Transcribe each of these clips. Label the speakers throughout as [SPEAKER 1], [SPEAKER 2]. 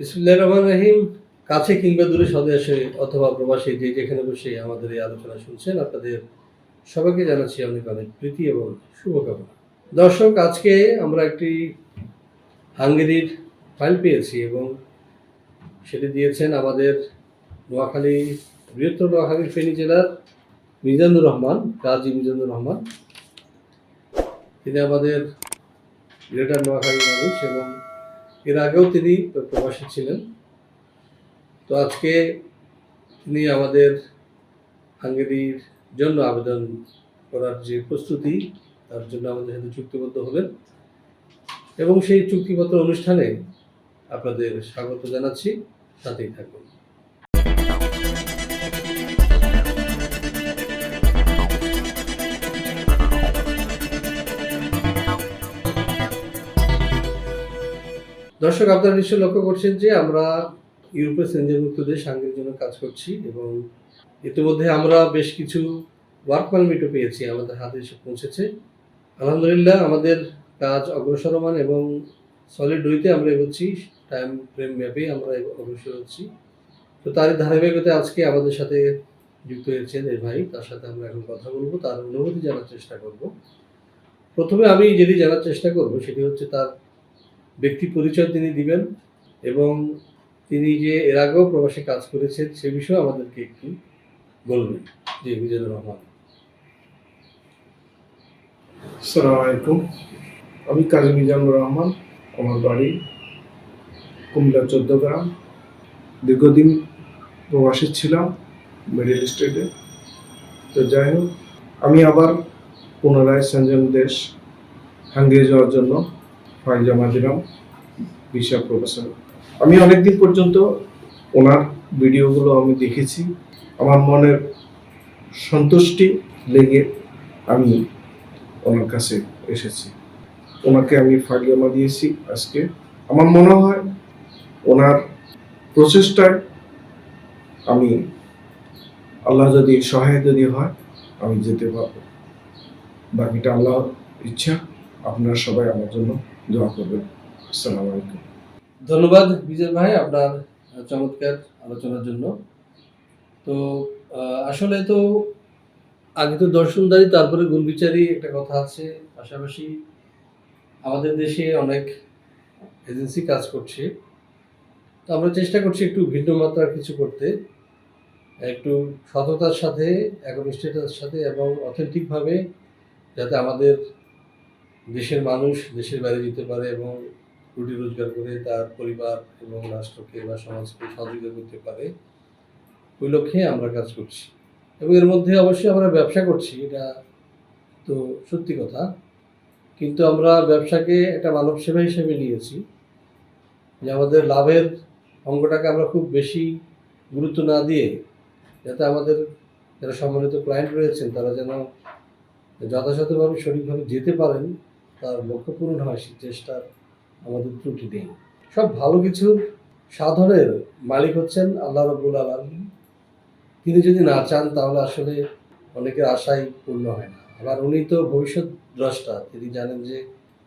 [SPEAKER 1] বিসমুল্লাহ রহমান রহিম, কাছে কিংবা দূরে স্বদেশে অথবা প্রবাসী যে যেখানে বসে আমাদের এই আলোচনা শুনছেন, আপনাদের সবাইকে জানাচ্ছি অনেক অনেক প্রীতি এবং শুভকামনা। দর্শক, আজকে আমরা একটি হাঙ্গেরির ফাইল পেয়েছি এবং সেটি দিয়েছেন আমাদের নোয়াখালী, বৃহত্তর নোয়াখালীর ফেনী জেলার মিজানুর রহমান, কাজী মিজানুর রহমান। তিনি আমাদের গ্রেটার নোয়াখালী মানুষ এবং এর আগেও তিনি প্রবাসী ছিলেন। তো আজকে তিনি আমাদের হাঙ্গেরির জন্য আবেদন করার যে প্রস্তুতি, তার জন্য আমাদের সাথে চুক্তিবদ্ধ হলেন। এবং সেই চুক্তিপত্র অনুষ্ঠানে আপনাদের স্বাগত জানাচ্ছি। সাথেই থাকুন। দর্শক, আপনারা নিশ্চয়ই লক্ষ্য করছেন যে আমরা ইউরোপের সেঞ্জনমুক্ত দেশ হাঙ্গেরির জন্য কাজ করছি এবং ইতিমধ্যে আমরা বেশ কিছু ওয়ার্ক পারমিটও পেয়েছি, আমাদের হাতে এসে পৌঁছেছে। আলহামদুলিল্লাহ, আমাদের কাজ অগ্রসরমান এবং সলিড ওয়েতে আমরা এগোচ্ছি টাইম ফ্রেম ম্যাপে আমরা অগ্রসর হচ্ছি। তো তার ধারাবাহিকতায় আজকে আমাদের সাথে যুক্ত হয়েছেন এর ভাই, তার সাথে আমরা এখন কথা বলব, তার অনুভূতি জানার চেষ্টা করব। প্রথমে আমি যেটি জানার চেষ্টা করব, সেটি হচ্ছে তার ব্যক্তি পরিচয় তিনি দিবেন এবং তিনি যে এর আগেও প্রবাসে কাজ করেছেন সে বিষয়ে আমাদেরকে একটু বলবেন। জি মিজানুর রহমান।
[SPEAKER 2] আসসালামু আলাইকুম। আমি কাজী মিজানুর রহমান, আমার বাড়ি কুমিল্লা চোদ্দ গ্রাম। দীর্ঘদিন প্রবাসী ছিলাম মিডিল স্টেটে তো যাই হোক, আমি আবার পুনরায় সেনজেন দেশ হাঙ্গিয়ে যাওয়ার জন্য ফাইল জমা দিলাম প্রফেসর। আমি অনেকদিন পর্যন্ত ওনার ভিডিওগুলো আমি দেখেছি। আমার মনের সন্তুষ্টি লেগে আমি ওনার কাছে এসেছি। ওনাকে আমি ফাইল জমা দিয়েছি আজকে। আমার মনে হয় ওনার প্রচেষ্টায় আমি আল্লাহ যদি সহায় যদি হয়, আমি যেতে পারব। বাকিটা আল্লাহর ইচ্ছা। আপনারা সবাই আমার জন্য দোয়া করবেন। আসসালামু আলাইকুম।
[SPEAKER 1] ধন্যবাদ বিজয় ভাই আপনার চমৎকার আলোচনার জন্য। তো আসলে তো আগে তো দর্শনদারি তারপরে গুণবিচারী একটা কথা আছে। পাশাপাশি আমাদের দেশে অনেক এজেন্সি কাজ করছে। তো আমরা চেষ্টা করছি একটু ভিন্ন মাত্রার কিছু করতে, একটু সততার সাথে, একনিষ্ঠতার সাথে এবং অথেন্টিকভাবে যাতে আমাদের দেশের মানুষ দেশের বাইরে যেতে পারে এবং রুটি রোজগার করে তার পরিবার এবং রাষ্ট্রকে বা সমাজকে সহযোগিতা করতে পারে, ওই লক্ষ্যে আমরা কাজ করছি। এবং এর মধ্যে অবশ্যই আমরা ব্যবসা করছি, এটা তো সত্যি কথা। কিন্তু আমরা ব্যবসাকে একটা মানব সেবা হিসেবে নিয়েছি, যে আমাদের লাভের অঙ্গটাকে আমরা খুব বেশি গুরুত্ব না দিয়ে যাতে আমাদের যারা সম্মানিত ক্লায়েন্ট রয়েছেন, তারা যেন যথাযথভাবে সঠিকভাবে যেতে পারেন তার লক্ষ্য পূরণ হয় সেই চেষ্টার আমাদের ত্রুটি নেই। সব ভালো কিছুর সাধনের মালিক হচ্ছেন আল্লাহ রব্বুল আলমী তিনি যদি না চান, তাহলে আসলে অনেকের আশাই পূর্ণ হয় না। আবার উনি তো ভবিষ্যৎ দ্রষ্টা, তিনি জানেন যে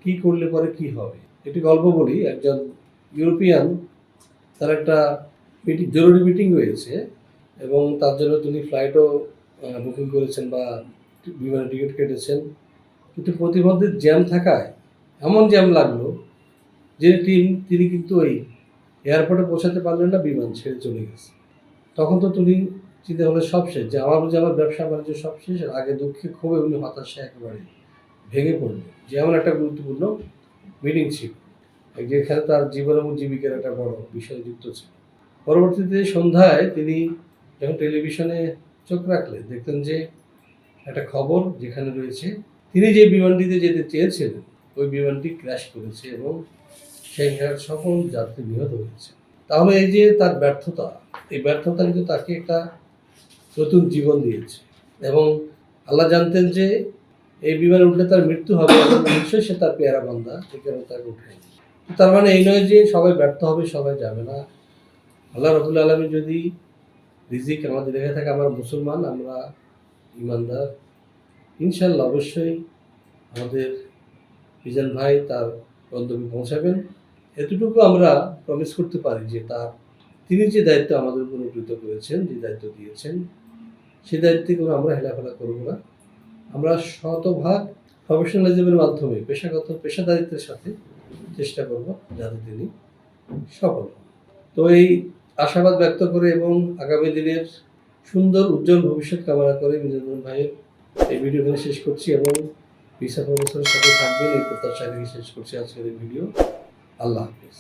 [SPEAKER 1] কি করলে পরে কি হবে। একটি গল্প বলি, একজন ইউরোপিয়ান, তার একটা মিটিং জরুরি মিটিং হয়েছে, এবং তার জন্য তিনি ফ্লাইটও বুকিং করেছেন বা বিমানে টিকিট কেটেছেন। কিন্তু প্রতিবন্ধীর জ্যাম থাকায় এমন জ্যাম লাগল যে টিম, তিনি কিন্তু ওই এয়ারপোর্টে পৌঁছাতে পারলেন না, বিমান ছেড়ে চলে গেছে। তখন তো তিনি চিন্তা করলেন, সব শেষ। যে আমার বুঝে আমার ব্যবসা বাণিজ্য সব শেষ আগে দুঃখে ক্ষোভে উনি হতাশা একেবারে ভেঙে পড়লেন। যে এমন একটা গুরুত্বপূর্ণ মিটিং ছিল, যেখানে তার জীবন এবং জীবিকার একটা বড় বিষয় যুক্ত ছিল। পরবর্তীতে সন্ধ্যায় তিনি যখন টেলিভিশনে চোখ রাখলেন দেখতেন যে একটা খবর যেখানে রয়েছে তিনি যে বিমানটিতে যেতে চেয়েছিলেন ওই বিমানটি ক্র্যাশ করেছে এবং সেই সকল যাত্রী নিহত হয়েছে। তাহলে এই যে তার ব্যর্থতা, এই ব্যর্থতা কিন্তু তাকে একটা নতুন জীবন দিয়েছে এবং আল্লাহ জানতেন যে এই বিমানে উঠলে তার মৃত্যু হবে নিশ্চয়ই সে তার পেয়ারা বান্ধা কারণে তাকে উঠে তার মানে এই নয় যে সবাই ব্যর্থ হবে, সবাই যাবে না। আল্লাহ রবুল আলমী যদি রিজিক আমাদের লেগে থাকে, আমরা মুসলমান, আমরা ইমানদার ইনশাল্লাহ অবশ্যই আমাদের মিজান ভাই তার গন্তব্যে পৌঁছাবেন। এতটুকু আমরা প্রমিস করতে পারি যে তার, তিনি যে দায়িত্ব আমাদের উপর অর্পিত করেছেন, যে দায়িত্ব দিয়েছেন সেই দায়িত্বে কোনো আমরা হেলাফেলা করব না। আমরা শতভাগ প্রফেশনালিজমের মাধ্যমে, পেশাগত, পেশাদারিত্বের সাথে চেষ্টা করব যাতে তিনি সফল হন। তো এই আশাবাদ ব্যক্ত করে এবং আগামী দিনের সুন্দর, উজ্জ্বল ভবিষ্যৎ কামনা করে মিজানুর ভাইয়ের এই ভিডিও এখানে শেষ করছি এবং ভিসা প্রফেসরের সাথে থাকবেন। এই প্রত্যাশা শেষ করছি আজকের এই ভিডিও আল্লাহ হাফিজ।